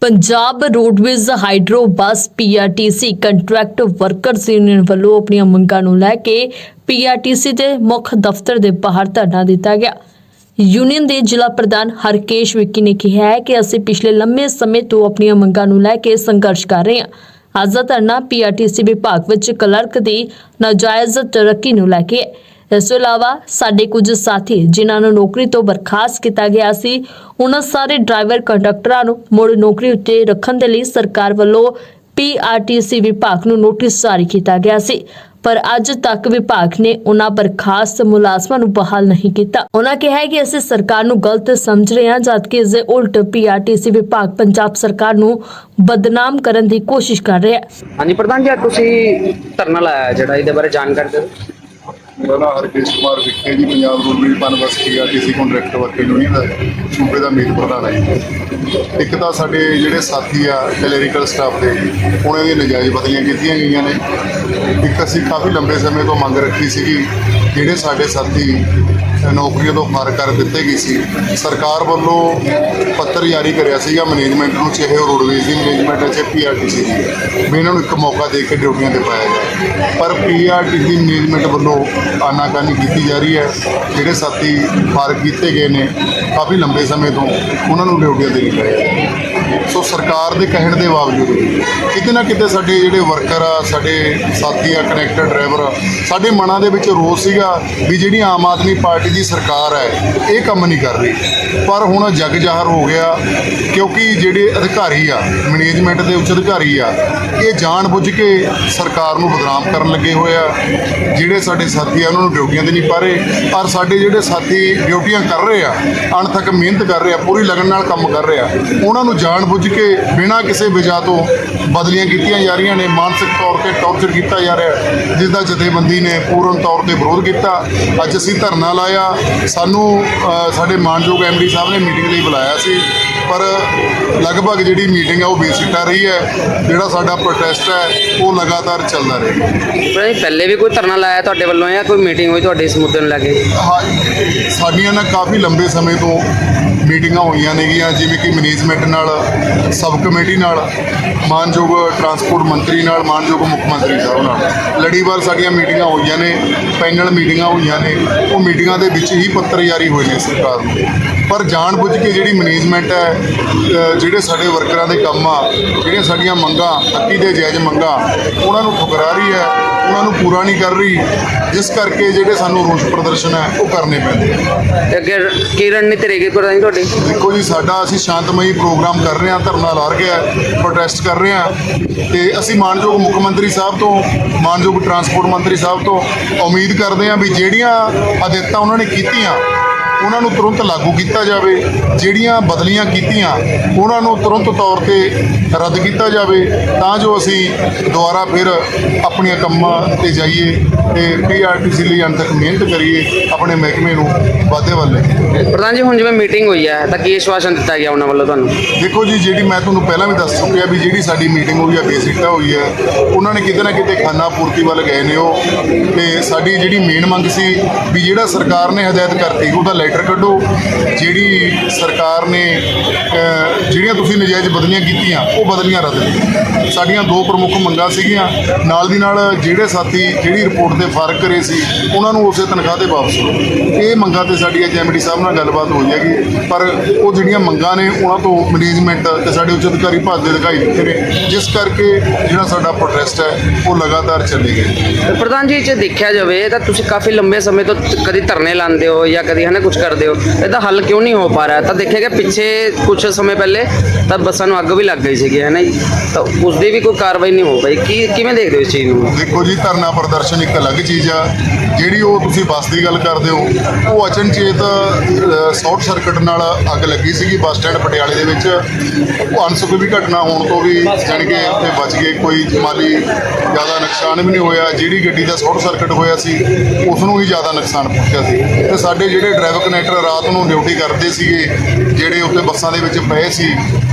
Punjab roadways hydro bus PRTC contract workers union ਵੱਲੋਂ ਆਪਣੀਆਂ ਮੰਗਾਂ ਨੂੰ ਲੈ ਕੇ ਪੀਆਰਟੀਸੀ ਦੇ ਮੁੱਖ ਦਫ਼ਤਰ ਦੇ ਬਾਹਰ ਧਰਨਾ ਦਿੱਤਾ ਗਿਆ। ਯੂਨੀਅਨ ਦੇ ਜ਼ਿਲ੍ਹਾ ਪ੍ਰਧਾਨ ਹਰਕੇਸ਼ ਵਿੱਕੀ ਨੇ ਕਿਹਾ ਹੈ ਕਿ ਅਸੀਂ ਪਿਛਲੇ ਲੰਮੇ ਸਮੇਂ ਤੋਂ ਆਪਣੀਆਂ ਮੰਗਾਂ ਨੂੰ ਲੈ ਕੇ ਸੰਘਰਸ਼ ਕਰ ਰਹੇ ਹਾਂ। ਅੱਜ ਦਾ ਧਰਨਾ ਪੀਆਰਟੀਸੀ ਵਿਭਾਗ ਵਿੱਚ ਕਲਰਕ ਦੀ ਨਾਜਾਇਜ਼ ਤਰੱਕੀ ਨੂੰ ਲੈ ਕੇ ਹੈ। ਇਸ ਤੋਂ ਇਲਾਵਾ ਸਾਡੇ ਕੁਝ ਸਾਥੀ ਜਿਨ੍ਹਾਂ ਨੂੰ ਨੌਕਰੀ ਤੋਂ ਬਰਖਾਸਤ ਕੀਤਾ ਗਿਆ ਸੀ, ਉਹਨਾਂ ਸਾਰੇ ਡਰਾਈਵਰ ਕੰਡਕਟਰਾਂ ਨੂੰ ਮੁੜ ਨੌਕਰੀ ਉੱਤੇ ਰੱਖਣ ਦੇ ਲਈ ਸਰਕਾਰ ਵੱਲੋਂ ਪੀਆਰਟੀਸੀ ਵਿਭਾਗ ਨੂੰ ਨੋਟਿਸ ਜਾਰੀ ਕੀਤਾ ਗਿਆ ਸੀ, ਪਰ ਅੱਜ ਤੱਕ ਵਿਭਾਗ ਨੇ ਉਹਨਾਂ ਬਰਖਾਸਤ ਮੁਲਾਜ਼ਮਾਂ ਨੂੰ ਬਹਾਲ ਨਹੀਂ ਕੀਤਾ। ਉਹਨਾਂ ਕਿਹਾ ਕਿ ਅਸੀਂ ਸਰਕਾਰ ਨੂੰ ਗਲਤ ਸਮਝ ਰਹੇ ਹਾਂ, ਜਦਕਿ ਇਸ ਦੇ ਉਲਟ ਪੀਆਰਟੀਸੀ ਵਿਭਾਗ ਪੰਜਾਬ ਸਰਕਾਰ ਨੂੰ ਬਦਨਾਮ ਕਰਨ ਦੀ ਕੋਸ਼ਿਸ਼ ਕਰ ਰਿਹਾ ਹੈ। ਹਾਂਜੀ, ਪ੍ਰਧਾਨ ਜੀ ਅੱਜ ਤੁਸੀਂ ਧਰਨਾ ਲਾਇਆ ਹੈ ਜਿਹੜਾ, ਇਹਦੇ ਬਾਰੇ ਜਾਣਕਾਰੀ ਦਿਓ। ਮੇਰਾ ਨਾਮ ਹਰਕੇਸ਼ ਕੁਮਾਰ ਵਿਖੇ ji, Punjab roadways Punbus PRTC contract worker union ਦਾ, ਸੂਬੇ ਦਾ ਮੀਤ ਪ੍ਰਧਾਨ ਹੈ ਇੱਕ ਤਾਂ ਸਾਡੇ ਜਿਹੜੇ ਸਾਥੀ ਆ ਕਲੈਰੀਕਲ ਸਟਾਫ ਦੇ, ਉਹਨਾਂ ਦੀਆਂ ਨਜਾਇਜ਼ ਬਦਲੀਆਂ ਕੀਤੀਆਂ ਗਈਆਂ ਨੇ। ਇੱਕ ਅਸੀਂ ਕਾਫੀ ਲੰਬੇ ਸਮੇਂ ਤੋਂ ਮੰਗ ਰੱਖੀ ਸੀਗੀ ਜਿਹੜੇ ਸਾਡੇ ਸਾਥੀ ਨੌਕਰੀਆਂ ਤੋਂ ਫਾਰ ਕਰ ਦਿੱਤੇ ਗਈ ਸੀ, ਸਰਕਾਰ ਵੱਲੋਂ ਪੱਤਰ ਜਾਰੀ ਕਰਿਆ ਸੀਗਾ ਮੈਨੇਜਮੈਂਟ ਨੂੰ, ਚਾਹੇ ਉਹ ਰੋਡਵੇਜ਼ ਦੀ ਮੈਨੇਜਮੈਂਟ ਹੈ, ਚਾਹੇ ਪੀਆਰਟੀਸੀ ਦੀ ਵੀ ਇਹਨਾਂ ਨੂੰ ਇੱਕ ਮੌਕਾ ਦੇ ਕੇ ਡਿਊਟੀਆਂ ਤੇ ਪਾਇਆ ਜਾਏ। ਪਰ ਪੀਆਰਟੀਸੀ ਦੀ ਮੈਨੇਜਮੈਂਟ ਵੱਲੋਂ ਆਨਾਕਾਨੀ ਕੀਤੀ ਜਾ ਰਹੀ ਹੈ। ਜਿਹੜੇ ਸਾਥੀ ਫਾਰ ਕੀਤੇ ਗਏ ਨੇ, ਕਾਫੀ ਲੰਬੇ ਸਮੇਂ ਤੋਂ ਉਹਨਾਂ ਨੂੰ ਡਿਊਟੀਆਂ ਦੇ ਨਹੀਂ ਰਹੇ। ਸੋ ਸਰਕਾਰ ਦੇ ਕਹਿਣ ਦੇ ਬਾਵਜੂਦ ਕਿਤੇ ਨਾ ਕਿਤੇ ਸਾਡੇ ਜਿਹੜੇ ਵਰਕਰ ਆ, ਸਾਡੇ ਸਾਥੀ ਆ ਕਨੈਕਟਰ ਡਰਾਈਵਰ ਆ, ਸਾਡੇ ਮਨਾਂ ਦੇ ਵਿੱਚ ਰੋਸ ਸੀਗਾ ਵੀ ਜਿਹੜੀ ਆਮ ਆਦਮੀ ਪਾਰਟੀ ਦੀ ਸਰਕਾਰ ਹੈ, ਇਹ ਕੰਮ ਨਹੀਂ ਕਰ ਰਹੀ। ਪਰ ਹੁਣ ਜਗ ਜ਼ਾਹਰ ਹੋ ਗਿਆ ਕਿਉਂਕਿ ਜਿਹੜੇ ਅਧਿਕਾਰੀ ਆ ਮੈਨੇਜਮੈਂਟ ਦੇ ਉੱਚ ਅਧਿਕਾਰੀ ਆ, ਇਹ ਜਾਣ ਬੁੱਝ ਕੇ ਸਰਕਾਰ ਨੂੰ ਬਦਨਾਮ ਕਰਨ ਲੱਗੇ ਹੋਏ ਆ। ਜਿਹੜੇ ਸਾਡੇ ਸਾਥੀ ਆ, ਉਹਨਾਂ ਨੂੰ ਡਿਊਟੀਆਂ ਤੇ ਨਹੀਂ ਪਾ ਰਹੇ ਪਰ ਸਾਡੇ ਜਿਹੜੇ ਸਾਥੀ ਡਿਊਟੀਆਂ ਕਰ ਰਹੇ ਆ, ਅਣਥੱਕ ਮਿਹਨਤ ਕਰ ਰਹੇ ਆ, ਪੂਰੀ ਲਗਨ ਨਾਲ ਕੰਮ ਕਰ ਰਹੇ ਆ, ਉਹਨਾਂ ਨੂੰ ਜਾਣ ਬੁੱਝ ਕੇ ਬਿਨਾਂ ਕਿਸੇ ਵਜ੍ਹਾ ਤੋਂ ਬਦਲੀਆਂ ਕੀਤੀਆਂ ਜਾ ਰਹੀਆਂ ਨੇ ਮਾਨਸਿਕ ਤੌਰ ਤੇ ਟੌਰਚਰ ਕੀਤਾ ਜਾ ਰਿਹਾ ਜਿਸ ਦਾ ਜਥੇਬੰਦੀ ਨੇ ਪੂਰਨ ਤੌਰ ਤੇ ਵਿਰੋਧ ਕੀਤਾ। ਅੱਜ ਅਸੀਂ ਧਰਨਾ ਲਾਇਆ ਸਾਨੂੰ ਸਾਡੇ ਮਾਨਯੋਗ ਐਮਡੀ ਸਾਹਿਬ ਨੇ ਮੀਟਿੰਗ ਲਈ ਬੁਲਾਇਆ ਸੀ ਪਰ ਲਗਭਗ ਜਿਹੜੀ ਮੀਟਿੰਗ ਹੈ ਉਹ ਬੇਸਿੱਟਾ ਰਹੀ ਹੈ ਜਿਹੜਾ ਸਾਡਾ ਪ੍ਰੋਟੈਸਟ ਹੈ ਉਹ ਲਗਾਤਾਰ ਚੱਲਦਾ ਪ੍ਰਧਾਨ ਜੀ ਪਹਿਲੇ ਵੀ ਕੋਈ ਧਰਨਾ ਲਾਇਆ ਤੁਹਾਡੇ ਵੱਲੋਂ ਜਾਂ ਕੋਈ ਮੀਟਿੰਗ ਹੋਈ ਤੁਹਾਡੀ ਇਸ ਮੁੱਦੇ ਨੂੰ ਲੈ ਕੇ? ਹਾਂ ਸਾਡੀਆਂ ਨਾ ਕਾਫੀ ਲੰਬੇ ਸਮੇਂ ਤੋਂ ਮੀਟਿੰਗਾਂ ਹੋਈਆਂ ਨੇਗੀਆਂ, ਜਿਵੇਂ ਕਿ ਮੈਨੇਜਮੈਂਟ ਨਾਲ ਸਬ ਕਮੇਟੀ ਨਾਲ, ਮਾਨਯੋਗ ਟਰਾਂਸਪੋਰਟ ਮੰਤਰੀ ਨਾਲ, ਮਾਨਯੋਗ ਮੁੱਖ ਮੰਤਰੀ ਸਾਹਿਬ ਨਾਲ। ਲੜੀਵਾਰ ਸਾਡੀਆਂ ਮੀਟਿੰਗਾਂ ਹੋਈਆਂ ਨੇ ਪੈਨਲ ਮੀਟਿੰਗਾਂ ਹੋਈਆਂ ਨੇ, ਉਹ ਮੀਟਿੰਗਾਂ ਦੇ ਵਿੱਚ ਹੀ ਪੱਤਰ ਜਾਰੀ ਹੋਏ ਨੇ ਸਰਕਾਰ ਨੂੰ। ਪਰ ਜਾਣ ਬੁੱਝ ਕੇ ਜਿਹੜੀ ਮੈਨੇਜਮੈਂਟ ਹੈ ਜਿਹੜੇ ਸਾਡੇ ਵਰਕਰਾਂ ਦੇ ਕੰਮ ਆ, ਜਿਹੜੀਆਂ ਸਾਡੀਆਂ ਮੰਗਾਂ, ਹੱਕੀ ਦੇ ਜਾਇਜ਼ ਮੰਗਾਂ, ਉਹਨਾਂ ਨੂੰ ਠੁਕਰਾ ਰਹੀ ਹੈ, ਉਹਨਾਂ ਨੂੰ ਪੂਰਾ ਨਹੀਂ ਕਰ ਰਹੀ, ਜਿਸ ਕਰਕੇ ਜਿਹੜੇ ਸਾਨੂੰ ਰੋਸ ਪ੍ਰਦਰਸ਼ਨ ਹੈ, ਉਹ ਕਰਨੇ ਪੈਂਦੇ ਅੱਗੇ ਕੀ ਰਣਨੀਤੀ ਰਹੇਗੀ ਪ੍ਰਧਾਨ ਜੀ ਤੁਹਾਡੀ? ਦੇਖੋ ਜੀ, ਸਾਡਾ ਅਸੀਂ ਸ਼ਾਂਤਮਈ ਪ੍ਰੋਗਰਾਮ ਕਰ ਰਹੇ ਹਾਂ, ਧਰਨਾ ਲਾ ਰਹੇ ਹਾਂ ਪ੍ਰੋਟੈਸਟ ਕਰ ਰਹੇ ਹਾਂ। ਤੇ ਅਸੀਂ ਮਾਨਯੋਗ ਮੁੱਖ ਮੰਤਰੀ ਸਾਹਿਬ ਤੋਂ, ਮਾਨਯੋਗ ਟਰਾਂਸਪੋਰਟ ਮੰਤਰੀ ਸਾਹਿਬ ਤੋਂ ਉਮੀਦ ਕਰਦੇ ਹਾਂ ਵੀ ਜਿਹੜੀਆਂ ਹਦਾਇਤਾਂ ਉਹਨਾਂ ਨੇ ਕੀਤੀਆਂ ਉਹਨਾਂ ਨੂੰ ਤੁਰੰਤ ਲਾਗੂ ਕੀਤਾ ਜਾਵੇ ਜਿਹੜੀਆਂ ਬਦਲੀਆਂ ਕੀਤੀਆਂ ਉਹਨਾਂ ਨੂੰ ਤੁਰੰਤ ਤੌਰ ਤੇ ਰੱਦ ਕੀਤਾ ਜਾਵੇ ਤਾਂ ਜੋ ਅਸੀਂ ਦੁਬਾਰਾ ਫਿਰ ਆਪਣੀਆਂ ਕੰਮਾਂ ਤੇ ਜਾਈਏ ਤੇ ਪੀਆਰਟੀਸੀ ਲਈ ਅੰਤਕ ਮਿਹਨਤ ਕਰੀਏ ਆਪਣੇ ਮਹਿਕਮੇ ਨੂੰ ਵਾਧੇ ਵੱਲ ਲੈ ਪ੍ਰਧਾਨ ਜੀ ਹੁਣ ਜਿਵੇਂ ਮੀਟਿੰਗ ਹੋਈ ਹੈ ਤਾਂ ਕੀ ਆਸ਼ਵਾਸਨ ਦਿੱਤਾ ਗਿਆ ਉਹਨਾਂ ਵੱਲੋਂ ਤੁਹਾਨੂੰ? ਦੇਖੋ ਜੀ ਜਿਹੜੀ ਮੈਂ ਤੁਹਾਨੂੰ ਪਹਿਲਾਂ ਵੀ ਦੱਸ ਚੁੱਕਿਆ ਵੀ ਜਿਹੜੀ ਸਾਡੀ ਮੀਟਿੰਗ ਹੋਈ ਆ ਬੇਸਿਕਤਾ ਹੋਈ ਹੈ ਉਹਨਾਂ ਨੇ ਕਿਤੇ ਨਾ ਕਿਤੇ ਖਾਨਾ ਪੂਰਤੀ ਵੱਲ ਗਏ ਨੇ ਉਹ। ਤੇ ਸਾਡੀ ਜਿਹੜੀ ਮੇਨ ਮੰਗ ਸੀ ਵੀ ਜਿਹੜਾ ਸਰਕਾਰ ਨੇ ਹਦਾਇਤ ਕਰਤੀ ਉਹਦਾ ਲੈਟਰ ਕੱਢੋ, ਜਿਹੜੀ ਸਰਕਾਰ ਨੇ ਜਿਹੜੀਆਂ ਤੁਸੀਂ ਨਜਾਇਜ਼ ਬਦਲੀਆਂ ਕੀਤੀਆਂ, ਉਹ ਬਦਲੀਆਂ ਰੱਦ ਕਰੋ ਸਾਡੀਆਂ ਦੋ ਪ੍ਰਮੁੱਖ ਮੰਗਾਂ ਸੀਗੀਆਂ। ਨਾਲ ਦੀ ਨਾਲ ਜਿਹੜੇ ਸਾਥੀ, ਜਿਹੜੀ ਰਿਪੋਰਟ ਤੇ ਫ਼ਰਕ ਕਰੇ ਸੀ, ਉਹਨਾਂ ਨੂੰ ਉਸੇ ਤਨਖਾਹ ਤੇ ਵਾਪਸ ਕਰੋ। ਇਹ ਮੰਗਾਂ ਤੇ ਸਾਡੀ ਅੱਜ ਐਮਡੀ ਸਾਹਿਬ ਨਾਲ ਗੱਲਬਾਤ ਹੋਈ ਹੈਗੀ। ਪਰ ਉਹ ਜਿਹੜੀਆਂ ਮੰਗਾਂ ਨੇ, ਉਹਨਾਂ ਤੋਂ ਮੈਨੇਜਮੈਂਟ ਤੇ ਸਾਡੇ ਉੱਚ ਅਧਿਕਾਰੀ ਭਾਗ ਦੇ ਦਿਖਾਈ ਦਿੱਤੇ ਨੇ। ਜਿਸ ਕਰਕੇ ਜਿਹੜਾ ਸਾਡਾ ਪ੍ਰੋਟੈਸਟ ਹੈ, ਉਹ ਲਗਾਤਾਰ ਚੱਲੇਗਾ ਤੇ ਪ੍ਰਧਾਨ ਜੀ, ਜੇ ਦੇਖਿਆ ਜਾਵੇ, ਤਾਂ ਤੁਸੀਂ ਕਾਫੀ ਲੰਬੇ ਸਮੇਂ ਤੋਂ ਕਦੀ ਧਰਨੇ ਲਾਉਂਦੇ ਹੋ ਜਾਂ ਕਦੀ, ਹਨਾ ਕੁਝ ਕਰਦੇ ਹੋ? ਇਹਦਾ ਹੱਲ ਕਿਉਂ ਨਹੀਂ ਹੋ ਪਾ ਰਿਹਾ? ਤਾਂ ਦੇਖਿਆ ਗਿਆ ਪਿੱਛੇ ਕੁਝ ਸਮੇਂ ਪਹਿਲੇ ਤਾਂ ਬੱਸਾਂ ਨੂੰ ਅੱਗ ਵੀ ਲੱਗ ਗਈ ਸੀਗੀ, ਹੈ ਨਾ ਜੀ? ਤਾਂ ਉਸ ਦੀ ਵੀ ਕੋਈ ਕਾਰਵਾਈ ਨਹੀਂ ਹੋ ਪਾਈ। ਕੀ, ਕਿਵੇਂ ਦੇਖਦੇ ਹੋ ਇਸ ਚੀਜ਼ ਨੂੰ? ਦੇਖੋ ਜੀ, ਧਰਨਾ ਪ੍ਰਦਰਸ਼ਨ ਇੱਕ ਅਲੱਗ ਚੀਜ਼ ਆ। ਜਿਹੜੀ ਉਹ ਤੁਸੀਂ ਬੱਸ ਦੀ ਗੱਲ ਕਰਦੇ ਹੋ, ਉਹ ਅਚਨਚੇਤ ਸ਼ਾਰਟ ਸਰਕਟ ਨਾਲ ਅੱਗ ਲੱਗੀ ਸੀਗੀ ਬੱਸ ਸਟੈਂਡ ਪਟਿਆਲੇ ਦੇ ਵਿੱਚ। ਉਹ ਅਨਸੁਖਵੀ ਘਟਨਾ ਹੋਣ ਤੋਂ ਵੀ ਜਾਣੀ ਕਿ ਉੱਥੇ ਬਚ ਗਏ। ਕੋਈ ਮਾਲੀ ਜ਼ਿਆਦਾ ਨੁਕਸਾਨ ਵੀ ਨਹੀਂ ਹੋਇਆ। ਜਿਹੜੀ ਗੱਡੀ ਦਾ ਸ਼ਾਰਟ ਸਰਕਟ ਹੋਇਆ ਸੀ ਉਸ ਨੂੰ ਹੀ ਜ਼ਿਆਦਾ ਨੁਕਸਾਨ ਪਹੁੰਚਿਆ ਸੀ। ਤੇ ਸਾਡੇ ਜਿਹੜੇ ਡਰਾਈਵਰ ਕਨੈਕਟਰ ਰਾਤ ਨੂੰ ਡਿਊਟੀ ਕਰਦੇ ਸੀਗੇ ਜਿਹੜੇ ਉੱਤੇ ਬੱਸਾਂ ਦੇ ਵਿੱਚ ਪਏ ਸੀ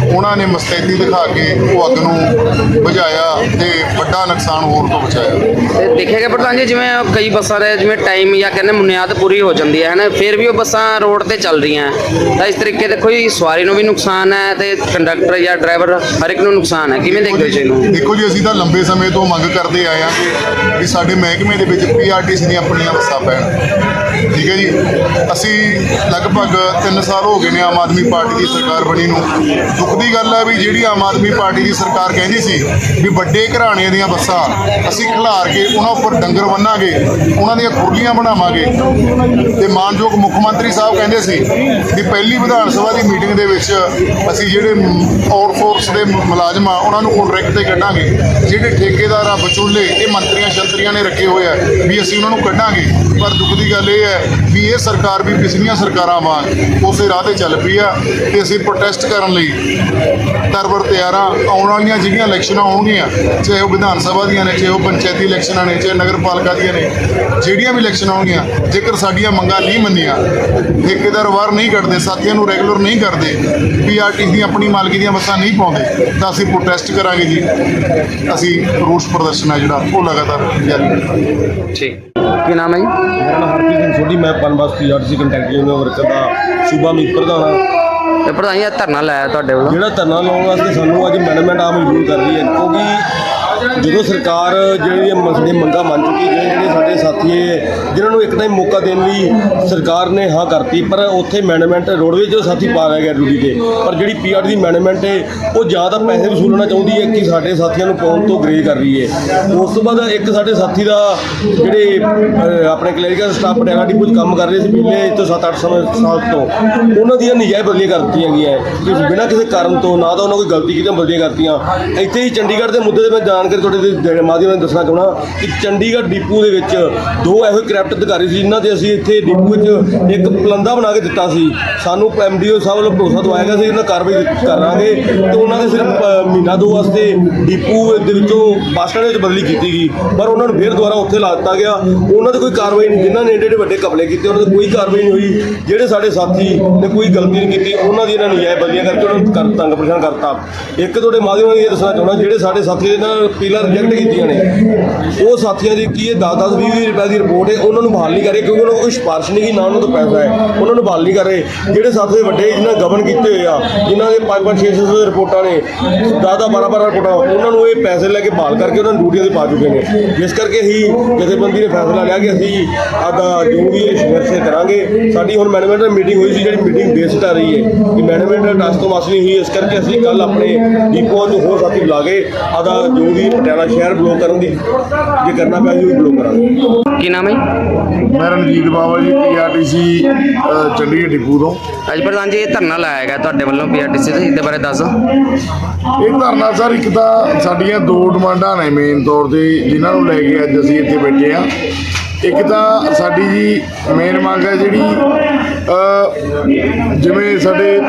ਉਹਨਾਂ ਨੇ ਮਸਤੈਦੀ ਦਿਖਾ ਕੇ ਉਹ ਅੱਗ ਨੂੰ ਬੁਝਾਇਆ ਤੇ ਵੱਡਾ ਨੁਕਸਾਨ ਹੋਰ ਤੋਂ ਬਚਾਇਆ। ਤੇ ਦੇਖਿਆ ਗਿਆ ਪ੍ਰਧਾਨ ਜੀ ਜਿਵੇਂ ਕਈ ਬੱਸਾਂ ਦੇ ਜਿਵੇਂ ਟਾਈਮ ਜਾਂ ਕਹਿੰਦੇ ਮੁਨਿਆਦ ਪੂਰੀ ਹੋ ਜਾਂਦੀ ਹੈ ਹਨਾ? ਫਿਰ ਵੀ ਉਹ ਬੱਸਾਂ ਰੋਡ ਤੇ ਚੱਲ ਰਹੀਆਂ। ਤਾਂ ਇਸ ਤਰੀਕੇ ਦੇਖੋ ਜੀ ਸਵਾਰੀ ਨੂੰ ਵੀ ਨੁਕਸਾਨ ਹੈ ਤੇ ਕੰਡਕਟਰ ਜਾਂ ਡਰਾਈਵਰ ਹਰ ਇੱਕ ਨੂੰ ਨੁਕਸਾਨ ਹੈ। ਕਿਵੇਂ ਦੇਖਦੇ ਹੋ ਇਸ ਚੀਜ਼ ਨੂੰ ਦੇਖੋ ਜੀ ਅਸੀਂ ਤਾਂ ਲੰਬੇ ਸਮੇਂ ਤੋਂ ਮੰਗ ਕਰਦੇ ਆਏ ਹਾਂ ਕਿ ਸਾਡੇ ਮਹਿਕਮੇ ਦੇ ਵਿੱਚ ਪੀਆਰਟੀਸੀ ਦੀਆਂ ਆਪਣੀਆਂ ਬੱਸਾਂ ਪੈਣ। ਠੀਕ ਹੈ ਜੀ। ਅਸੀਂ ਲਗਭਗ 3 ਸਾਲ ਹੋ ਗਏ ਨੇ ਆਮ ਆਦਮੀ ਪਾਰਟੀ ਦੀ ਸਰਕਾਰ ਬਣੀ ਨੂੰ। ਦੁੱਖ ਦੀ ਗੱਲ ਹੈ ਵੀ ਜਿਹੜੀ ਆਮ ਆਦਮੀ ਪਾਰਟੀ ਦੀ ਸਰਕਾਰ ਕਹਿੰਦੀ ਸੀ ਵੀ ਵੱਡੇ ਘਰਾਣਿਆਂ ਦੀਆਂ ਬੱਸਾਂ ਅਸੀਂ ਖਿਲਾਰ ਕੇ ਉਹਨਾਂ ਉੱਪਰ ਡੰਗਰ ਬੰਨਾਂਗੇ, ਉਹਨਾਂ ਦੀਆਂ ਖੁਰਲੀਆਂ ਬਣਾਵਾਂਗੇ। ਤੇ ਮਾਨਯੋਗ ਮੁੱਖ ਮੰਤਰੀ ਸਾਹਿਬ ਕਹਿੰਦੇ ਸੀ ਵੀ ਪਹਿਲੀ ਵਿਧਾਨ ਸਭਾ ਦੀ ਮੀਟਿੰਗ ਦੇ ਵਿੱਚ ਅਸੀਂ ਜਿਹੜੇ ਆਊਟਸੋਰਸ ਦੇ ਮੁਲਾਜ਼ਮ ਆ, ਉਹਨਾਂ ਨੂੰ ਕੰਟਰੈਕਟ ਤੇ ਕੱਢਾਂਗੇ। ਜਿਹੜੇ ਠੇਕੇਦਾਰ ਆ ਵਿਚੋਲੇ ਇਹ ਮੰਤਰੀਆਂ ਸ਼ੰਤਰੀਆਂ ਨੇ ਰੱਖੇ ਹੋਏ ਆ ਵੀ ਅਸੀਂ ਉਹਨਾਂ ਨੂੰ ਕੱਢਾਂਗੇ। ਪਰ ਦੁੱਖ ਦੀ ਗੱਲ ਇਹ ਹੈ ਵੀ ਇਹ ਸਰਕਾਰ ਵੀ ਪਿਛਲੀਆਂ ਸਰਕਾਰਾਂ ਵਾਂਗ ਉਸੇ ਰਾਹ ਤੇ ਚੱਲ ਪਈ ਆ ਤੇ ਅਸੀਂ ਪ੍ਰੋਟੈਸਟ ਕਰਨ ਲਈ ਤਰਵਰ ਤਿਆਰ ਆ। ਆਉਣ ਵਾਲੀਆਂ ਜਿਹੜੀਆਂ ਇਲੈਕਸ਼ਨਾਂ ਆਉਣਗੀਆਂ ਚਾਹੇ ਉਹ ਵਿਧਾਨ ਸਭਾ ਦੀਆਂ ਨੇ, ਚਾਹੇ ਉਹ ਪੰਚਾਇਤੀ ਇਲੈਕਸ਼ਨਾਂ ਨੇ, ਚਾਹੇ ਨਗਰ ਪਾਲਿਕਾ ਦੀਆਂ ਨੇ, ਜਿਹੜੀਆਂ ਵੀ ਇਲੈਕਸ਼ਨਾਂ ਹੋਣਗੀਆਂ, ਜੇਕਰ ਸਾਡੀਆਂ ਮੰਗਾਂ ਨਹੀਂ ਮੰਨੀਆਂ, ਠੇਕੇਦਾਰ ਵਾਰ ਨਹੀਂ ਕੱਢਦੇ, ਸਾਥੀਆਂ ਨੂੰ ਰੈਗੂਲਰ ਨਹੀਂ ਕਰਦੇ ਪੀਆਰਟੀ ਦੀ ਆਪਣੀ ਮਾਲਕੀ ਦੀਆਂ ਬੱਸਾਂ ਨਹੀਂ ਪਾਉਂਦੇ, ਤਾਂ ਅਸੀਂ ਪ੍ਰੋਟੈਸਟ ਕਰਾਂਗੇ ਜੀ। ਅਸੀਂ ਰੋਸ ਪ੍ਰਦਰਸ਼ਨ ਹੈ ਜਿਹੜਾ, ਉਹ ਲਗਾਤਾਰ ਜਾਰੀ ਰੱਖਾਂਗੇ। ਠੀਕ। ਕੀ ਨਾਮ ਹੈ ਜੀ? ਮੇਰਾ ਨਾਮ ਹਰਪ੍ਰੀਤ ਸਿੰਘ ਸੋਢੀ ਮੈਂ Punbus PRTC contract union worker ਦਾ ਸੂਬਾ ਮੀਤ ਪ੍ਰਧਾਨ ਹਾਂ। ਤੇ ਪ੍ਰਧਾਨ ਜੀ ਇਹ ਧਰਨਾ ਲਾਇਆ ਤੁਹਾਡੇ ਵੱਲੋਂ? ਜਿਹੜਾ ਧਰਨਾ ਲਾਉਣ ਵਾਸਤੇ ਸਾਨੂੰ ਅੱਜ ਮੈਨੇਜਮੈਂਟ ਆ ਮਜਬੂਰ ਕਰ ਰਹੀ ਹੈ ਕਿਉਂਕਿ ਜਦੋਂ ਸਰਕਾਰ ਜਿਹੜੀ ਇਹ ਮਸਲੇ ਮੰਗਾ ਮੰਨ ਚੁੱਕੀ ਜਿਹੜੇ ਜਿਹੜੇ ਸਾਡੇ ਸਾਥੀ ਹੈ, ਜਿਨ੍ਹਾਂ ਨੂੰ ਇੱਕ ਟਾਈਮ ਮੌਕਾ ਦੇਣ ਲਈ ਸਰਕਾਰ ਨੇ ਹਾਂ ਕਰਤੀ ਪਰ ਉੱਥੇ ਮੈਨੇਜਮੈਂਟ ਰੋਡਵੇਜ ਜੋ ਸਾਥੀ ਪਾ ਰਹਿ ਗਿਆ ਡਿਊਟੀ ਤੇ। ਪਰ ਜਿਹੜੀ ਪੀਆਰ ਦੀ ਮੈਨੇਜਮੈਂਟ ਹੈ ਉਹ ਜ਼ਿਆਦਾ ਪੈਸੇ ਵਸੂਲਣਾ ਚਾਹੁੰਦੀ ਹੈ ਕਿ ਸਾਡੇ ਸਾਥੀਆਂ ਨੂੰ ਪਾਉਣ ਤੋਂ ਗ੍ਰੇ ਕਰ ਰਹੀ ਹੈ। ਉਸ ਤੋਂ ਬਾਅਦ ਇੱਕ ਸਾਡੇ ਸਾਥੀ ਦਾ ਜਿਹੜੇ ਆਪਣੇ ਕਲੈਰੀਕਲ ਸਟਾਫ ਪਟਿਆਲਾ ਡਿਪੂ ਕੁਝ ਕੰਮ ਕਰ ਰਹੇ ਸੀ ਪਿਛਲੇ ਤੋਂ 7-8 ਸਾਲ ਤੋਂ। ਉਹਨਾਂ ਦੀਆਂ ਨਜਾਇਜ਼ ਬਦਲੀਆਂ ਕਰ ਦਿੱਤੀਆਂ ਗਈਆਂ ਕਿ ਬਿਨਾਂ ਕਿਸੇ ਕਾਰਨ ਤੋਂ ਨਾ ਤਾਂ ਉਹਨਾਂ ਕੋਈ ਗਲਤੀ ਕੀਤੀ ਬਦਲੀਆਂ ਕਰਤੀਆਂ। ਇੱਥੇ ਹੀ ਚੰਡੀਗੜ੍ਹ ਦੇ ਮੁੱਦੇ ਤੇ ਮੈਂ ਜਾਣ ਜਾਣਕਾਰੀ ਤੁਹਾਡੇ ਦੇ ਮਾਧਿਅਮ ਨਾਲ ਦੱਸਣਾ ਚਾਹੁੰਦਾ ਕਿ ਚੰਡੀਗੜ੍ਹ ਡਿਪੂ ਦੇ ਵਿੱਚ ਦੋ ਇਹੋ ਕਰੈਪਟ ਅਧਿਕਾਰੀ ਸੀ, ਜਿਨ੍ਹਾਂ ਤੇ ਅਸੀਂ ਇੱਥੇ ਡਿਪੂ ਵਿੱਚ ਇੱਕ ਪਲੰਦਾ ਬਣਾ ਕੇ ਦਿੱਤਾ ਸੀ। ਸਾਨੂੰ ਐਮਡੀਓ ਸਾਹਿਬ ਵੱਲੋਂ ਭਰੋਸਾ ਦਵਾਇਆ ਗਿਆ ਸੀ ਇਹਨਾਂ ਕਾਰਵਾਈ ਕਰਾਂਗੇ ਤੇ ਉਹਨਾਂ ਦੇ ਸਿਰਫ ਮਹੀਨਾ ਦੋ ਵਾਸਤੇ ਡਿਪੂ ਦੇ ਵਿੱਚੋਂ ਬੱਸ ਸਟੈਂਡ ਵਿੱਚ ਬਦਲੀ ਕੀਤੀ ਗਈ ਪਰ ਉਹਨਾਂ ਨੂੰ ਫਿਰ ਦੁਬਾਰਾ ਉੱਥੇ ਲਾ ਦਿੱਤਾ ਗਿਆ। ਉਹਨਾਂ ਦੀ ਕੋਈ ਕਾਰਵਾਈ ਨਹੀਂ, ਜਿਨ੍ਹਾਂ ਨੇ ਏਡੇ ਏਡੇ ਵੱਡੇ ਕਪਲੇ ਕੀਤੇ, ਉਹਨਾਂ ਦੀ ਕੋਈ ਕਾਰਵਾਈ ਨਹੀਂ ਹੋਈ। ਜਿਹੜੇ ਸਾਡੇ ਸਾਥੀ ਨੇ ਕੋਈ ਗਲਤੀ ਨਹੀਂ ਕੀਤੀ, ਉਹਨਾਂ ਦੀ ਇਹਨਾਂ ਨਜਾਇਜ਼ ਬਦਲੀਆਂ ਕਰਕੇ ਉਹਨਾਂ ਨੂੰ ਕਰ- ਤੰਗ ਪਰੇਸ਼ਾਨ ਕਰਤਾ। ਇੱਕ ਤੁਹਾਡੇ ਮਾਧਿਅਮ ਨਾਲ ਇਹ ਦੱਸਣਾ ਚਾਹੁੰਦਾ, ਜਿਹੜੇ ਸਾਡੇ ਸਾਥੀ ਇਹਨਾਂ ਪੀਲਰ ਰਿਜੈਕਟ ਕੀਤੀਆਂ ਨੇ। ਉਹ ਸਾਥੀਆਂ ਦੀ ਕੀ ਹੈ 10 10 20 ਰੁਪਏ ਦੀ ਰਿਪੋਰਟ ਹੈ, ਉਹਨਾਂ ਨੂੰ ਬਹਾਲ ਨਹੀਂ ਕਰ ਰਹੇ ਕਿਉਂਕਿ ਉਹਨਾਂ ਕੋਲ ਕੋਈ ਸਿਫਾਰਿਸ਼ ਨਹੀਂ ਕਿ ਨਾ ਉਹਨਾਂ ਤੋਂ ਪੈਸਾ ਹੈ। ਉਹਨਾਂ ਨੂੰ ਬਹਾਲ ਨਹੀਂ ਕਰ। ਰਹੇ ਜਿਹੜੇ ਸਾਥੀ ਵੱਡੇ ਜਿਨ੍ਹਾਂ ਗਵਨ ਕੀਤੇ ਹੋਏ ਆ, ਜਿਨ੍ਹਾਂ ਦੇ 5 5 6 6 ਰਿਪੋਰਟਾਂ ਨੇ 10 10 12 12 ਰਿਪੋਰਟਾਂ, ਉਹਨਾਂ ਨੂੰ ਇਹ ਪੈਸੇ ਲੈ ਕੇ ਬਹਾਲ ਕਰਕੇ ਉਹਨਾਂ ਨੂੰ ਡਿਊਟੀਆਂ ਤੇ ਪਾ ਚੁੱਕੇ ਨੇ। ਜਿਸ ਕਰਕੇ ਹੀ ਜਥੇਬੰਦੀ ਨੇ ਫੈਸਲਾ ਲਿਆ ਕਿ ਅਸੀਂ ਆਦਾ ਜੋ ਵੀ ਇਹ ਸੰਘਰਸ਼ ਕਰਾਂਗੇ। ਸਾਡੀ ਹੁਣ ਮੈਨੇਜਮੈਂਟ ਨਾਲ ਮੀਟਿੰਗ ਹੋਈ ਸੀ, ਜਿਹੜੀ ਮੀਟਿੰਗ ਬੇਸਡ ਆ ਰਹੀ ਹੈ। ਕਿ ਮੈਨੇਜਮੈਂਟ ਟਾਸਕ ਤੋਂ ਮਸਲੀ ਹੋਈ, ਇਸ ਕਰਕੇ ਅਸੀਂ ਕੱਲ ਆਪਣੇ ਡੀਪੋ ਚ ਹੋਰ ਸਾਥੀ ਬੁਲਾ ਕੇ, ਆਦਾ ਜੋ ਵੀ ਪਟਿਆਲਾ ਸ਼ਹਿਰ ਬਲੌਕ ਕਰਨ ਦੀ ਜੇ ਕਰਨਾ ਪਿਆ ਜੀ ਉਹ ਬਲੌਕ ਕਰਾਂਗੇ। ਕੀ ਨਾਮ ਹੈ ਮੈਂ ਰਣਜੀਤ ਬਾਵਾ ਜੀ ਪੀਆਰਟੀਸੀ ਚੰਡੀਗੜ੍ਹ ਡਿਪੂ ਤੋਂ। ਅੱਜ ਪ੍ਰਧਾਨ ਜੀ ਇਹ ਧਰਨਾ ਲਾਇਆ ਹੈਗਾ ਤੁਹਾਡੇ ਵੱਲੋਂ ਪੀਆਰਟੀਸੀ ਤੇ ਇਹਦੇ ਬਾਰੇ ਦੱਸੋ ਇਹ ਧਰਨਾ ਸਰ ਇੱਕ ਤਾਂ ਸਾਡੀਆਂ ਦੋ ਡਿਮਾਂਡਾਂ ਨੇ ਮੇਨ ਤੌਰ ਤੇ ਜਿਨ੍ਹਾਂ ਨੂੰ ਲੈ ਕੇ ਅੱਜ ਅਸੀਂ ਇੱਥੇ ਬੈਠੇ ਆ ਇੱਕ ਤਾਂ ਸਾਡੀ ਜੀ ਮੇਨ ਮੰਗ ਹੈ ਜਿਹੜੀ ਜਿਵੇਂ ਸਾਡੇ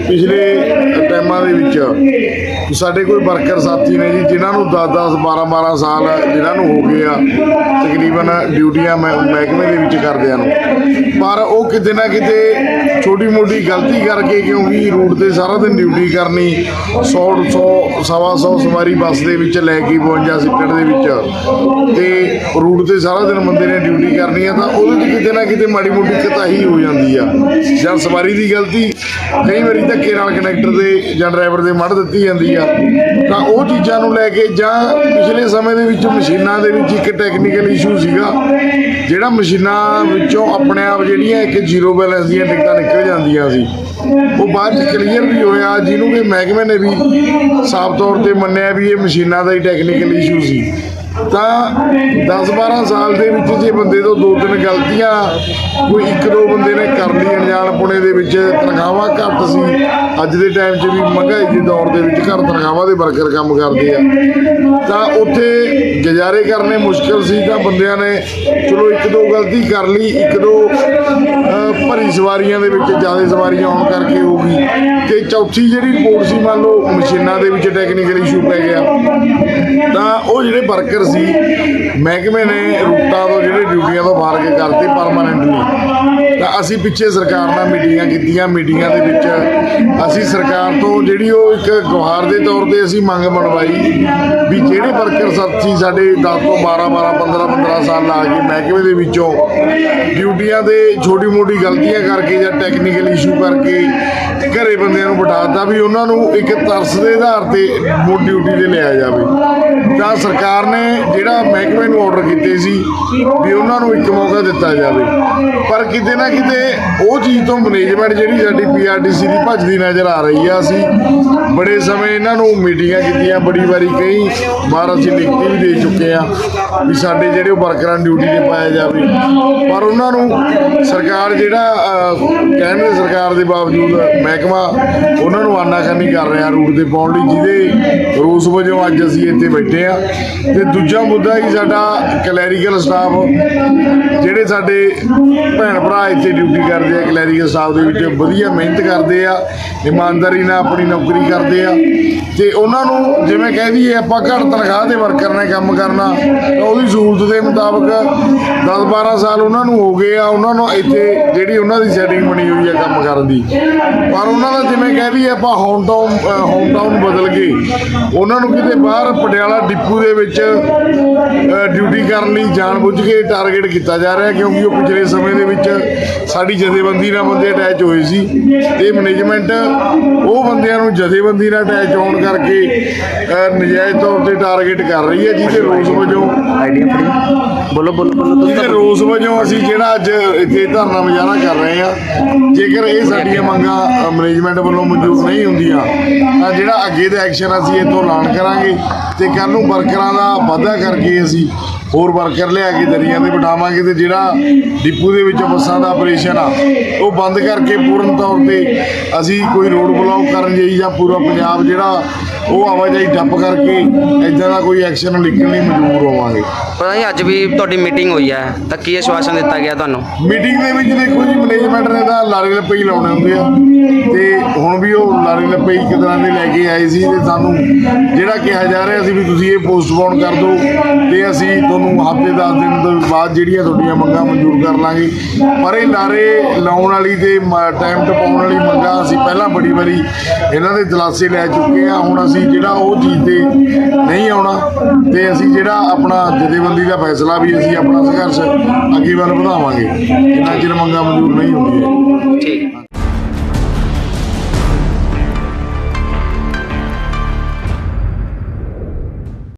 ਪਿਛਲੇ ਟਾਈਮਾਂ ਦੇ ਵਿੱਚ ਸਾਡੇ ਕੋਈ ਵਰਕਰ ਸਾਥੀ ਨੇ ਜੀ, ਜਿਨ੍ਹਾਂ ਨੂੰ 10 10 12 12 ਸਾਲ ਜਿਨ੍ਹਾਂ ਨੂੰ ਹੋ ਗਏ ਆ, ਤਕਰੀਬਨ ਡਿਊਟੀਆਂ ਮਹਿ- ਮਹਿਕਮੇ ਦੇ ਵਿੱਚ ਕਰਦਿਆਂ ਨੂੰ ਪਰ ਉਹ ਕਿਤੇ ਨਾ ਕਿਤੇ ਛੋਟੀ ਮੋਟੀ ਗਲਤੀ ਕਰਕੇ ਕਿਉਂਕਿ ਰੂਟ ਤੇ ਸਾਰਾ ਦਿਨ ਡਿਊਟੀ ਕਰਨੀ 100 100 ਸਵਾ 100 ਸਵਾਰੀ ਬੱਸ ਦੇ ਵਿੱਚ ਲੈ ਕੇ 52 ਸੀਟਰ ਦੇ ਵਿੱਚ ਤੇ ਰੂਟ ਤੇ ਸਾਰਾ ਦਿਨ ਬੰਦੇ ਨੇ ਡਿਊਟੀ ਕਰਨੀ ਆ, ਤਾਂ ਉਹਦੇ 'ਚ ਕਿਤੇ ਨਾ ਕਿਤੇ ਮਾੜੀ ਮੋਟੀ ਕਤਾਹੀ ਹੋ ਜਾਂਦੀ ਆ। ਜਾਂ ਸਵਾਰੀ ਦੀ ਗਲਤੀ, ਕਈ ਵਾਰੀ ਧੱਕੇ ਨਾਲ ਕਨੈਕਟਰ ਦੇ ਜਾਂ ਡਰਾਈਵਰ ਦੇ ਮੜ ਦਿੱਤੀ ਜਾਂਦੀ ਆ, ਤਾਂ ਉਹ ਚੀਜ਼ਾਂ ਨੂੰ ਲੈ ਕੇ ਜਾਂ ਪਿਛਲੇ ਸਮੇਂ ਦੇ ਵਿੱਚ ਮਸ਼ੀਨਾਂ ਦੇ ਵਿੱਚ ਇੱਕ ਟੈਕਨੀਕਲ ਇਸ਼ੂ ਸੀਗਾ, ਜਿਹੜਾ ਮਸ਼ੀਨਾਂ ਵਿੱਚੋਂ ਆਪਣੇ ਆਪ ਜਿਹੜੀਆਂ ਇੱਕ ਜ਼ੀਰੋ ਬੈਲੈਂਸ ਦੀਆਂ ਟਿਕਟਾਂ ਨਿਕਲ ਜਾਂਦੀਆਂ ਸੀ। ਉਹ ਬਾਅਦ ਚ ਕਲੀਅਰ ਵੀ ਹੋਇਆ, ਜਿਹਨੂੰ ਕਿ ਮਹਿਕਮੇ ਨੇ ਵੀ ਸਾਫ਼ ਤੌਰ ਤੇ ਮੰਨਿਆ ਵੀ ਇਹ ਮਸ਼ੀਨਾਂ ਦਾ ਹੀ ਟੈਕਨੀਕਲ ਇਸ਼ੂ ਸੀ। ਤਾਂ 10-12 ਸਾਲ ਦੇ ਵਿੱਚ ਜੇ ਬੰਦੇ ਤੋਂ ਦੋ ਤਿੰਨ ਗਲਤੀਆਂ ਕੋਈ ਇੱਕ ਦੋ ਬੰਦੇ ਨੇ ਕਰ ਲਈ, ਅਣਜਾਣ ਪੁਣੇ ਦੇ ਵਿੱਚ ਤਨਖਾਹਾਂ ਘੱਟ ਸੀ। ਅੱਜ ਦੇ ਟਾਈਮ 'ਚ ਵੀ ਮਹਿੰਗਾਈ ਦੇ ਦੌਰ ਦੇ ਵਿੱਚ ਘਰ ਤਨਖਾਹਾਂ ਦੇ ਵਰਕਰ ਕੰਮ ਕਰਦੇ ਆ। ਤਾਂ ਉੱਥੇ ਗੁਜ਼ਾਰੇ ਕਰਨੇ ਮੁਸ਼ਕਲ ਸੀ, ਤਾਂ ਬੰਦਿਆਂ ਨੇ ਚਲੋ ਇੱਕ ਦੋ ਗਲਤੀ ਕਰ ਲਈ, ਇੱਕ ਦੋ ਭਰੀ ਸਵਾਰੀਆਂ ਦੇ ਵਿੱਚ ਜ਼ਿਆਦਾ ਸਵਾਰੀਆਂ ਆਉਣ ਕਰਕੇ ਹੋ ਗਈ। ਤੇ ਚੌਥੀ ਜਿਹੜੀ ਰਿਪੋਰਟ ਸੀ, ਮੰਨ ਲਓ, ਮਸ਼ੀਨਾਂ ਦੇ ਵਿੱਚ ਟੈਕਨੀਕਲ ਇਸ਼ੂ ਪੈ ਗਿਆ। ਤਾਂ ਉਹ ਜਿਹੜੇ ਵਰਕਰ ਸੀ, ਮਹਿਕਮੇ ਨੇ ਰੂਟਾਂ ਤੋਂ ਜਿਹੜੇ ਡਿਊਟੀਆਂ ਤੋਂ ਬਾਹਰ ਕੇ ਕਰਤੇ ਪਰਮਾਨੈਂਟਲੀ ਤਾਂ ਅਸੀਂ ਪਿੱਛੇ ਸਰਕਾਰ ਨਾਲ ਮੀਟਿੰਗਾਂ ਕੀਤੀਆਂ ਮੀਟਿੰਗਾਂ ਦੇ ਵਿੱਚ ਅਸੀਂ ਸਰਕਾਰ ਤੋਂ ਜਿਹੜੀ ਉਹ ਇੱਕ ਗੁਹਾਰ ਦੇ ਤੌਰ ਤੇ ਅਸੀਂ ਮੰਗ ਬਣਵਾਈ ਵੀ ਜਿਹੜੇ ਵਰਕਰ ਸਾਥੀ ਸਾਡੇ 10 ਤੋਂ 12 12 15 15 ਸਾਲ ਲਾ ਕੇ ਮਹਿਕਮੇ ਦੇ ਵਿੱਚੋਂ ਡਿਊਟੀਆਂ ਦੇ ਛੋਟੀ ਮੋਟੀ ਗਲਤੀਆਂ ਕਰਕੇ ਜਾਂ ਟੈਕਨੀਕਲ ਇਸ਼ੂ ਕਰਕੇ ਘਰੇ ਬੰਦਿਆਂ ਨੂੰ ਬਿਠਾਤਾ ਵੀ ਉਹਨਾਂ ਨੂੰ ਇੱਕ ਤਰਸ ਦੇ ਆਧਾਰ ਤੇ ਮੁੜ ਡਿਊਟੀ ਤੇ ਲਿਆ ਜਾਵੇ। ਤਾਂ ਸਰਕਾਰ ਨੇ ਜਿਹੜਾ ਮਹਿਕਮੇ ਨੂੰ ਆਰਡਰ ਕੀਤੇ ਸੀ ਵੀ ਉਹਨਾਂ ਨੂੰ ਇੱਕ ਮੌਕਾ ਦਿੱਤਾ ਜਾਵੇ। ਪਰ ਕਿਤੇ ਨਾ ਕਿਤੇ ਉਹ ਚੀਜ਼ ਤੋਂ ਮੈਨੇਜਮੈਂਟ ਜਿਹੜੀ ਸਾਡੀ ਪੀਆਰਟੀਸੀ ਦੀ ਭੱਜਦੀ ਨਜ਼ਰ ਆ ਰਹੀ ਆ ਅਸੀਂ। ਬੜੇ ਸਮੇਂ ਇਹਨਾਂ ਨੂੰ ਮੀਟਿੰਗਾਂ ਕੀਤੀਆਂ, ਬੜੀ ਵਾਰੀ ਕਈ ਵਾਰ ਅਸੀਂ ਲਿਖਤੀ ਵੀ ਦੇ ਚੁੱਕੇ ਆ ਵੀ ਸਾਡੇ ਜਿਹੜੇ ਵਰਕਰਾਂ ਡਿਊਟੀ ਤੇ ਪਾਇਆ ਜਾਵੇ। ਪਰ ਉਹਨਾਂ ਨੂੰ ਸਰਕਾਰ ਜਿਹੜਾ ਕਹਿਣ ਦੇ ਸਰਕਾਰ ਦੇ ਬਾਵਜੂਦ ਮਹਿਕਮਾ ਉਹਨਾਂ ਨੂੰ ਆਨਾਕਾਨੀ ਕਰ ਰਿਹਾ ਰੂਟ ਤੇ ਪਾਉਣ ਲਈ, ਜਿਹਦੇ ਰੋਸ ਵਜੋਂ ਅੱਜ ਅਸੀਂ ਇੱਥੇ ਬੈਠੇ ਆ ਤੇ ਦੂਜਾ ਮੁੱਦਾ ਹੀ ਸਾਡਾ ਕਲੈਰੀਕਲ ਸਟਾਫ ਜਿਹੜੇ ਸਾਡੇ ਭੈਣ ਭਰਾ ਇੱਥੇ ਡਿਊਟੀ ਕਰਦੇ ਆ ਕਲੈਰੀਕਲ ਸਟਾਫ ਦੇ ਵਿੱਚ ਵਧੀਆ ਮਿਹਨਤ ਕਰਦੇ ਆ, ਇਮਾਨਦਾਰੀ ਨਾਲ ਆਪਣੀ ਨੌਕਰੀ ਕਰਦੇ ਆ। ਤੇ ਉਹਨਾਂ ਨੂੰ ਜਿਵੇਂ ਕਹਿ ਦਈਏ, ਆਪਾਂ ਘੱਟ ਤਨਖਾਹ ਦੇ ਵਰਕਰ ਨੇ ਕੰਮ ਕਰਨਾ, ਤਾਂ ਉਹਦੀ ਸਹੂਲਤ ਦੇ ਮੁਤਾਬਕ 10 12 ਸਾਲ ਉਹਨਾਂ ਨੂੰ ਹੋ ਗਏ ਆ, ਉਹਨਾਂ ਨੂੰ ਇੱਥੇ ਜਿਹੜੀ ਉਹਨਾਂ ਦੀ ਸੈਟਿੰਗ ਬਣੀ ਹੋਈ ਹੈ ਕੰਮ ਕਰਨ ਦੀ। ਪਰ ਉਹਨਾਂ ਦਾ ਜਿਵੇਂ ਕਹਿ ਦਈਏ ਆਪਾਂ ਹੋਮ ਟਾਊਨ ਹੋਮ ਟਾਊਨ ਬਦਲ ਗਏ। ਉਹਨਾਂ ਨੂੰ ਕਿਤੇ ਬਾਹਰ ਪਟਿਆਲਾ ਡਿਪੂ ਦੇ ਵਿੱਚ ਡਿਊਟੀ ਕਰਨ ਲਈ ਜਾਣਬੁੱਝ ਕੇ ਟਾਰਗੇਟ ਕੀਤਾ ਜਾ ਰਿਹਾ ਕਿਉਂਕਿ ਉਹ ਪਿਛਲੇ ਸਮੇਂ ਦੇ ਵਿੱਚ ਸਾਡੀ ਜਥੇਬੰਦੀ ਨਾਲ ਬੰਦੇ ਅਟੈਚ ਹੋਏ ਸੀ। ਤੇ ਮੈਨੇਜਮੈਂਟ ਉਹ ਬੰਦਿਆਂ ਨੂੰ ਜਥੇਬੰਦੀ ਨਾਲ ਅਟੈਚ ਹੋਣ ਕਰਕੇ ਨਜਾਇਜ਼ ਤੌਰ ਤੇ ਟਾਰਗੇਟ ਕਰ ਰਹੀ ਹੈ ਜਿਹਦੇ ਰੋਸ ਵਜੋਂ ਆਈਡੀਆ ਫੜੀ। ਬੋਲੋ ਬੋਲੋ ਬੋਲੋ ਰੋਸ ਵਜੋਂ ਅਸੀਂ ਜਿਹੜਾ ਅੱਜ ਇੱਥੇ ਧਰਨਾ ਮੁਜ਼ਾਹਰਾ ਕਰ ਰਹੇ ਆ। ਜੇਕਰ ਇਹ ਸਾਡੀਆਂ ਮੰਗਾਂ ਮੈਨੇਜਮੈਂਟ ਵੱਲੋਂ ਮਨਜ਼ੂਰ ਨਹੀਂ ਹੁੰਦੀਆਂ, ਤਾਂ ਜਿਹੜਾ ਅੱਗੇ ਦਾ ਐਕਸ਼ਨ ਅਸੀਂ ਇੱਥੋਂ ਐਲਾਨ ਕਰਾਂਗੇ ਤੇ ਕੱਲ ਨੂੰ ਵਰਕਰਾਂ ਦਾ ਵਾਧਾ ਕਰਕੇ ਅਸੀਂ ਹੋਰ ਵਰਕਰ ਲਿਆ ਕੇ ਦਰੀਆਂ ਤੇ ਬਿਠਾਵਾਂਗੇ ਤੇ ਜਿਹੜਾ ਡਿਪੂ ਦੇ ਵਿੱਚ ਬੱਸਾਂ ਦਾ ਆਪਰੇਸ਼ਨ ਆ, ਉਹ ਬੰਦ ਕਰਕੇ ਪੂਰਨ ਤੌਰ ਤੇ ਅਸੀਂ ਕੋਈ ਰੋਡ ਬਲੌਕ ਕਰਨ ਜਾਈ ਜਾਂ ਪੂਰਾ ਪੰਜਾਬ ਜਿਹੜਾ ਉਹ ਆਵਾਜਾਈ ਠੱਪ ਕਰਕੇ ਇਦਾਂ ਦਾ ਕੋਈ ਐਕਸ਼ਨ ਲਿਖਣ ਲਈ ਮਜਬੂਰ ਹੋਵਾਂਗੇ। ਪਤਾ ਨਹੀਂ ਅੱਜ ਵੀ ਤੁਹਾਡੀ ਮੀਟਿੰਗ ਹੋਈ ਹੈ। ਤਾਂ ਕੀ ਆਸ਼ਵਾਸਨ ਦਿੱਤਾ ਗਿਆ ਤੁਹਾਨੂੰ? ਮੀਟਿੰਗ ਦੇ ਵਿੱਚ ਦੇਖੋ ਜੀ ਮੈਨੇਜਮੈਂਟ ਨੇ ਤਾਂ ਲਾਰੇ ਲੱਪੇ ਹੀ ਲਾਉਣੇ ਹੁੰਦੇ ਆ। ਤੇ ਹੁਣ ਵੀ ਉਹ ਲਾਰੇ ਲੱਪੇ ਇੱਕ ਤਰ੍ਹਾਂ ਦੇ ਲੈ ਕੇ ਆਏ ਸੀ ਤੇ ਸਾਨੂੰ ਜਿਹੜਾ ਕਿਹਾ ਜਾ ਰਿਹਾ ਸੀ ਵੀ ਤੁਸੀਂ ਇਹ ਪੋਸਟਪੋਨ ਕਰ ਦਿਓ ਤੇ ਅਸੀਂ ਤੁਹਾਨੂੰ ਹਫ਼ਤੇ 10 ਦਿਨ ਤੋਂ ਬਾਅਦ ਜਿਹੜੀਆਂ ਤੁਹਾਡੀਆਂ ਮੰਗਾਂ ਮਨਜ਼ੂਰ ਕਰ ਲਾਂਗੇ। ਪਰ ਇਹ ਲਾਰੇ ਲਾਉਣ ਵਾਲੀ ਤੇ ਟਾਈਮ ਟਪਾਉਣ ਵਾਲੀ ਮੰਗਾਂ ਅਸੀਂ ਪਹਿਲਾਂ ਬੜੀ ਵਾਰੀ ਇਹਨਾਂ ਦੇ ਦਲਾਸੇ ਲੈ ਚੁੱਕੇ ਆ। ਹੁਣ ਅਸੀਂ ਜਿਹੜਾ ਉਹ ਚੀਜ਼ ਤੇ ਨਹੀਂ ਆਉਣਾ ਤੇ ਅਸੀਂ ਜਿਹੜਾ ਆਪਣਾ ਜਥੇਬੰਦੀ ਦਾ ਫੈਸਲਾ ਵੀ ਅਸੀਂ ਆਪਣਾ ਸੰਘਰਸ਼ ਅੱਗੇ ਵੱਲ ਵਧਾਵਾਂਗੇ। ਜਿੰਨਾ ਚਿਰ ਮੰਗਾਂ ਮਨਜ਼ੂਰ ਨਹੀਂ ਹੁੰਦੀਆਂ। ਠੀਕ।